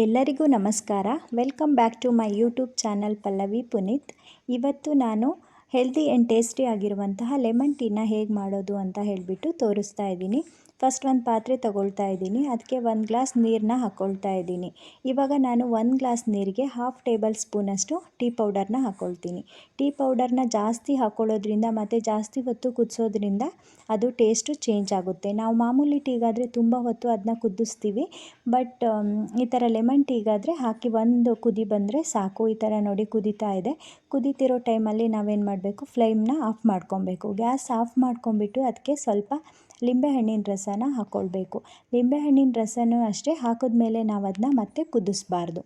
ಎಲ್ಲರಿಗೂ ನಮಸ್ಕಾರ. Welcome back to my YouTube channel Pallavi Puneeth ಇವತ್ತು ನಾನು ಹೆಲ್ದಿ ಆ್ಯಂಡ್ ಟೇಸ್ಟಿ ಆಗಿರುವಂತಹ ಲೆಮನ್ ಟೀನ ಹೇಗೆ ಮಾಡೋದು ಅಂತ ಹೇಳಿಬಿಟ್ಟು ತೋರಿಸ್ತಾ ಇದ್ದೀನಿ. ಫಸ್ಟ್ ಒಂದು ಪಾತ್ರೆ ತಗೊಳ್ತಾ ಇದ್ದೀನಿ. ಅದಕ್ಕೆ ಒಂದು ಗ್ಲಾಸ್ ನೀರನ್ನ ಹಾಕ್ಕೊಳ್ತಾ ಇದ್ದೀನಿ. ಇವಾಗ ನಾನು ಒಂದು ಗ್ಲಾಸ್ ನೀರಿಗೆ ಹಾಫ್ ಟೇಬಲ್ ಸ್ಪೂನಷ್ಟು ಟೀ ಪೌಡರ್ನ ಹಾಕ್ಕೊಳ್ತೀನಿ ಟೀ ಪೌಡರ್ನ ಜಾಸ್ತಿ ಹಾಕ್ಕೊಳ್ಳೋದ್ರಿಂದ ಮತ್ತು ಜಾಸ್ತಿ ಹೊತ್ತು ಕುದಿಸೋದ್ರಿಂದ ಅದು ಟೇಸ್ಟು ಚೇಂಜ್ ಆಗುತ್ತೆ. ನಾವು ಮಾಮೂಲಿ ಟೀಗಾದರೆ ತುಂಬ ಹೊತ್ತು ಅದನ್ನ ಕುದಿಸ್ತೀವಿ. ಬಟ್ ಈ ಥರ ಲೆಮನ್ ಟೀಗಾದರೆ ಹಾಕಿ ಒಂದು ಕುದಿ ಬಂದರೆ ಸಾಕು. ಈ ಥರ ನೋಡಿ ಕುದೀತಾ ಇದೆ. ಕುದೀತಿರೋ ಟೈಮಲ್ಲಿ ನಾವೇನು ಮಾಡಬೇಕು? ಫ್ಲೇಮ್ನ ಆಫ್ ಮಾಡ್ಕೊಬೇಕು. ಗ್ಯಾಸ್ ಆಫ್ ಮಾಡ್ಕೊಂಬಿಟ್ಟು ಅದಕ್ಕೆ ಸ್ವಲ್ಪ ಲಿಂಬೆಹಣ್ಣಿನ ರಸನ ಹಾಕ್ಕೊಳ್ಬೇಕು ಲಿಂಬೆಹಣ್ಣಿನ ರಸನೂ ಅಷ್ಟೇ, ಹಾಕಿದ್ಮೇಲೆ ನಾವು ಅದನ್ನ ಮತ್ತೆ ಕುದಿಸ್ಬಾರ್ದು.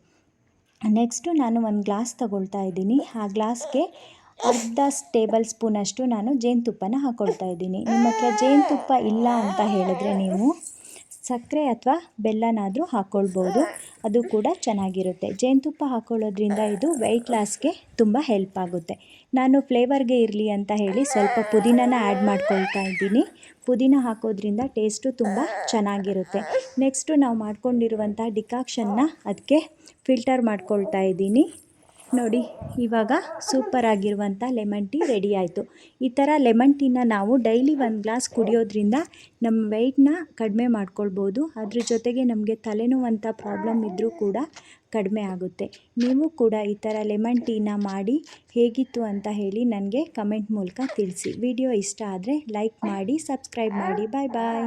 ನೆಕ್ಸ್ಟು ನಾನು ಒಂದು ಗ್ಲಾಸ್ ತಗೊಳ್ತಾ ಇದ್ದೀನಿ. ಆ ಗ್ಲಾಸ್ಗೆ ಅರ್ಧ ಟೇಬಲ್ ಸ್ಪೂನಷ್ಟು ನಾನು ಜೇನುತುಪ್ಪನ ಹಾಕ್ಕೊಳ್ತಾ ಇದ್ದೀನಿ. ನಿಮ್ಮ ಹತ್ರ ಜೇನುತುಪ್ಪ ಇಲ್ಲ ಅಂತ ಹೇಳಿದ್ರೆ ನೀವು ಸಕ್ಕರೆ ಅಥವಾ ಬೆಲ್ಲನಾದರೂ ಹಾಕ್ಕೊಳ್ಬೋದು ಅದು ಕೂಡ ಚೆನ್ನಾಗಿರುತ್ತೆ. ಜೇನುತುಪ್ಪ ಹಾಕ್ಕೊಳ್ಳೋದ್ರಿಂದ ಇದು ವೆಯ್ಟ್ ಲಾಸ್ಗೆ ತುಂಬ ಹೆಲ್ಪ್ ಆಗುತ್ತೆ. ನಾನು ಫ್ಲೇವರ್ಗೆ ಇರಲಿ ಅಂತ ಹೇಳಿ ಸ್ವಲ್ಪ ಪುದೀನನ ಆ್ಯಡ್ ಮಾಡ್ಕೊಳ್ತಾ ಇದ್ದೀನಿ. ಪುದೀನ ಹಾಕೋದ್ರಿಂದ ಟೇಸ್ಟು ತುಂಬ ಚೆನ್ನಾಗಿರುತ್ತೆ. ನೆಕ್ಸ್ಟು ನಾವು ಮಾಡ್ಕೊಂಡಿರುವಂಥ ಡಿಕಾಕ್ಷನ್ನ ಅದಕ್ಕೆ ಫಿಲ್ಟರ್ ಮಾಡ್ಕೊಳ್ತಾ ಇದ್ದೀನಿ. ನೋಡಿ, ಇವಾಗ ಸೂಪರ್ ಆಗಿರುವಂಥ ಲೆಮನ್ ಟೀ ರೆಡಿ ಆಯಿತು ಈ ಥರ ಲೆಮನ್ ಟೀನ ನಾವು ಡೈಲಿ ಒಂದು ಗ್ಲಾಸ್ ಕುಡಿಯೋದ್ರಿಂದ ನಮ್ಮ ವೆಯ್ಟ್ನ ಕಡಿಮೆ ಮಾಡ್ಕೊಳ್ಬೋದು. ಅದ್ರ ಜೊತೆಗೆ ನಮಗೆ ತಲೆನೋವಂಥ ಪ್ರಾಬ್ಲಮ್ ಇದ್ದರೂ ಕೂಡ ಕಡಿಮೆ ಆಗುತ್ತೆ. ನೀವು ಕೂಡ ಈ ಥರ ಲೆಮನ್ ಟೀನ ಮಾಡಿ ಹೇಗಿತ್ತು ಅಂತ ಹೇಳಿ ನನಗೆ ಕಮೆಂಟ್ ಮೂಲಕ ತಿಳಿಸಿ. ವಿಡಿಯೋ ಇಷ್ಟ ಆದರೆ ಲೈಕ್ ಮಾಡಿ, ಸಬ್ಸ್ಕ್ರೈಬ್ ಮಾಡಿ. ಬಾಯ್ ಬಾಯ್.